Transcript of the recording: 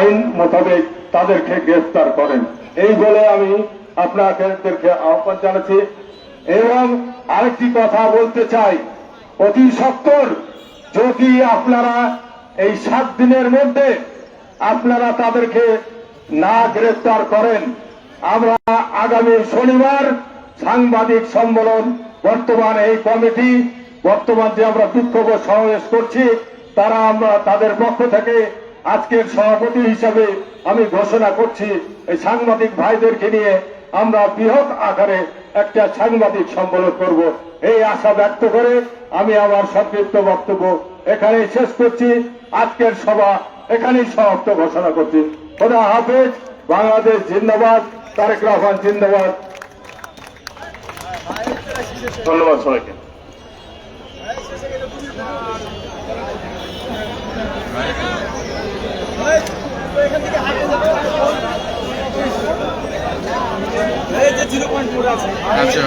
আইন মোতাবেক তাদেরকে গ্রেফতার করেন। এই বলে আমি আপনাদেরকে আহ্বান জানাচ্ছি। এবং আরেকটি কথা বলতে চাই। অতি সত্তর, যদি আপনারা এই সাত দিনের মধ্যে আপনারা তাদেরকে না গ্রেফতার করেন, আমরা আগামী শনিবার সাংবাদিক সম্মেলন, বর্তমান এই কমিটি, বর্তমান যে আমরা বিক্ষোভ সমাবেশ করছি, তারা আমরা তাদের পক্ষ থেকে আজকের সভাপতি হিসাবে আমি ঘোষণা করছি, এই সাংবাদিক ভাইদেরকে নিয়ে আমরা বৃহৎ আকারে একটা সাংবাদিক সম্মেলন করব। এই আশা ব্যক্ত করে আমি আমার সংক্ষিপ্ত বক্তব্য এখানে শেষ করছি। আজকের সভা এখানেই সমাপ্ত ঘোষণা করছি। খোদা হাফেজ, বাংলাদেশ জিন্দাবাদ, তারেক রহমান জিন্দাবাদ। ধন্যবাদ সবাইকে। আচ্ছা